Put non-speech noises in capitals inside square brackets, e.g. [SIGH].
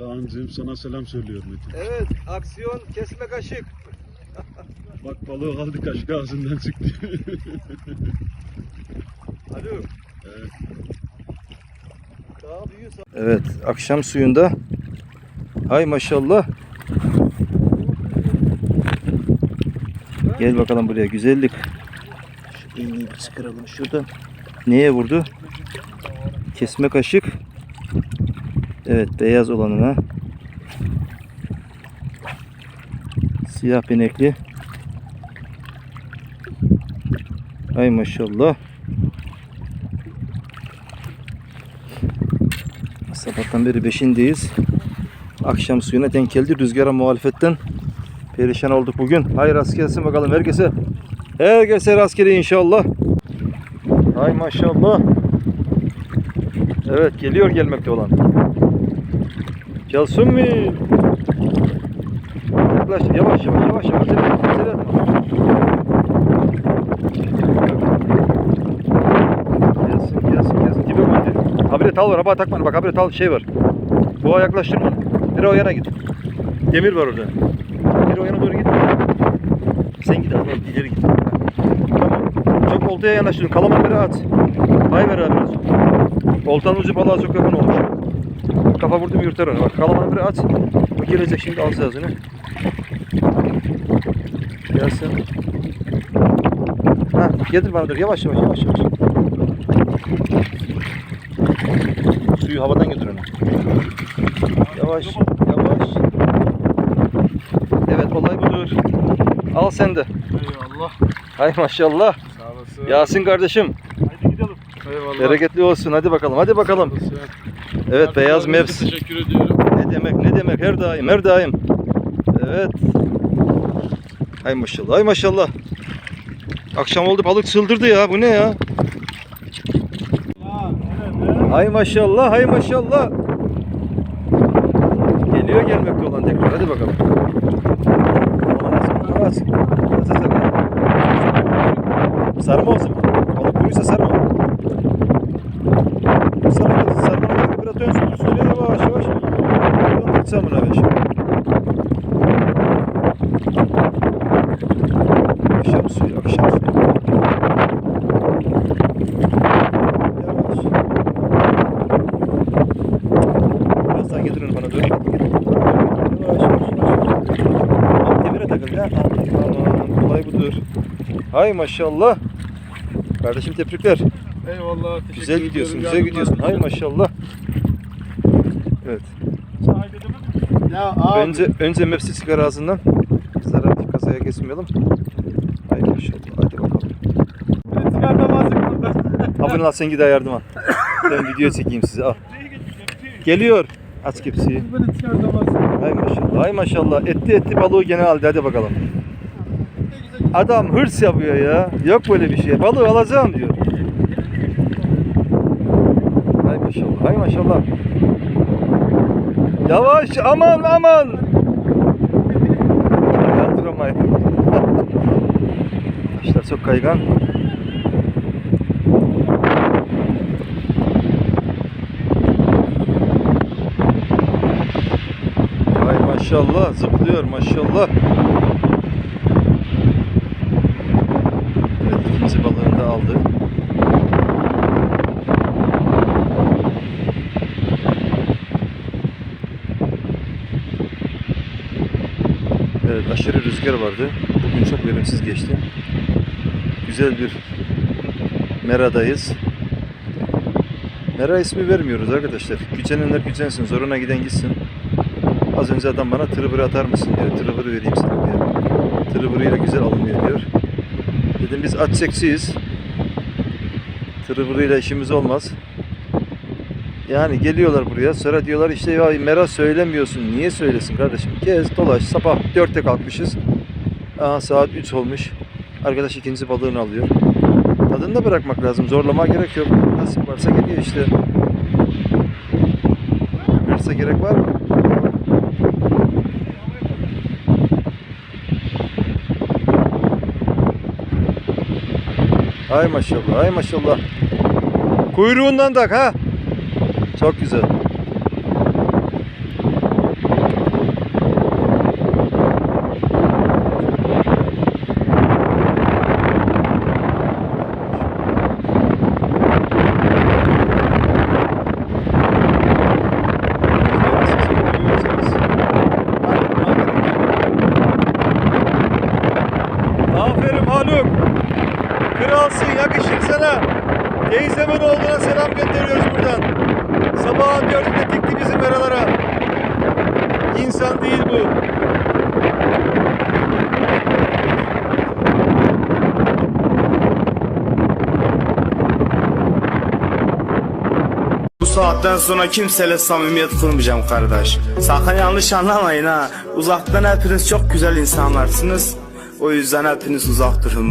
Kaan'cığım sana selam söylüyor Metin. Evet, aksiyon kesme kaşık. [LAUGHS] Bak balığı aldı kaşık ağzından çıktı. [LAUGHS] Alo. Evet. Daha büyüyor Evet, akşam suyunda. Hay maşallah. Gel bakalım buraya güzellik. Şu iğneyi bir çıkaralım şuradan. Neye vurdu? Kesme kaşık. Evet, beyaz olanına. Siyah benekli. Hay maşallah. Sabahtan beri beşindeyiz. Akşam suyuna denk geldi. Rüzgara muhalefetten perişan olduk bugün. Hayır rast gelsin bakalım herkese. Herkese rastgele inşallah. Hay maşallah. Evet geliyor gelmekte olan. Gelsin mi? Yaklaş yavaş yavaş yavaş yavaş. Acele etme. Gelsin gelsin gelsin. Dibe koy. Habire tal var. Haba takma. Bak habire tal şey var. Boğa yaklaştırma. Bir o yana git. Demir var orada. Bir o yana doğru git. Sen git abi. ileri git. Tamam. Çok oltaya yanaştın. Kalamarı at. Bay ver abi. Oltanın ucu balığa çok yakın olmuş. Kafa vurdum yürüter onu. Bak kalamarı bir at. O gelecek şimdi al sazını. Gelsin. Ha, getir bana dur. Yavaş yavaş yavaş yavaş. Suyu havadan götür onu. Yavaş, yavaş. Evet olay budur. Al sen de. Eyvallah. Hay maşallah. Sağ olasın. Yasin kardeşim. Haydi gidelim. Eyvallah. Bereketli olsun. Hadi bakalım. Hadi bakalım. Evet beyaz mevs. Teşekkür ediyorum. Ne demek ne demek her daim her daim. Evet. Hay maşallah hay maşallah. Akşam oldu balık çıldırdı ya. Bu ne ya? Hay maşallah hay maşallah. Geliyor gelmekte olan tekrar. Hadi bakalım. Sarma? Olsun. Balık sarma. Sarma, sarma gerek biraz dönsün. Üstüne yavaş yavaş. Döndük samına be şimdi. Akşam suyu, akşam suyu. Yavaş. Biraz daha getir onu bana doğru. Yavaş yavaş yavaş. Demire takıl ya. Aman olay budur. Hay maşallah. Kardeşim tebrikler. Eyvallah. Teşekkür Güzel gidiyorsun, ediyorum. güzel gidiyorsun. Hay maşallah. Evet. Ya abi. Önce önce mepsi çıkar ağzından. Zarar kasaya kesmeyelim. Hay maşallah. Hadi bakalım. çıkartamazsın burada. Abone ol sen gide yardıma. Ben video çekeyim size. Al. Geliyor. Aç kepsiyi. Hay maşallah. Hay maşallah. Etti etti balığı gene aldı. Hadi bakalım. Adam hırs yapıyor ya. Yok böyle bir şey. Balığı alacağım diyor. Hay maşallah. Hay maşallah. Yavaş aman aman. Kaldıramayın. İşte çok kaygan. Hay maşallah zıplıyor maşallah. Evet ikinci balığını da aldı. Evet aşırı rüzgar vardı. Bugün çok verimsiz geçti. Güzel bir meradayız. Mera ismi vermiyoruz arkadaşlar. Gücenenler gücensin, zoruna giden gitsin. Az önce adam bana tırıvırı atar mısın diyor. Tırıvırı vereyim sana diyor. Tırıvırıyla güzel alınıyor diyor. Dedim biz at çekçiyiz. Tırıvırıyla işimiz olmaz. Yani geliyorlar buraya sonra diyorlar işte ya Mera söylemiyorsun. Niye söylesin kardeşim? Gez dolaş sabah 4'te kalkmışız. Aha saat 3 olmuş. Arkadaş ikinci balığını alıyor. Tadını da bırakmak lazım. Zorlama gerek yok. Nasip varsa geliyor işte. Hırsa gerek var mı? Ay maşallah, ay maşallah. Kuyruğundan tak ha. Çok güzel. Aferin Haluk. Kralsın yakışır sana. Teyzemin oğluna selam gönderiyoruz buradan. Sabahın dördünde dikti bizim meralara. İnsan değil bu. Bu saatten sonra kimseyle samimiyet kurmayacağım kardeş. Sakın yanlış anlamayın ha. Uzaktan hepiniz çok güzel insanlarsınız. O yüzden hepiniz uzak durun.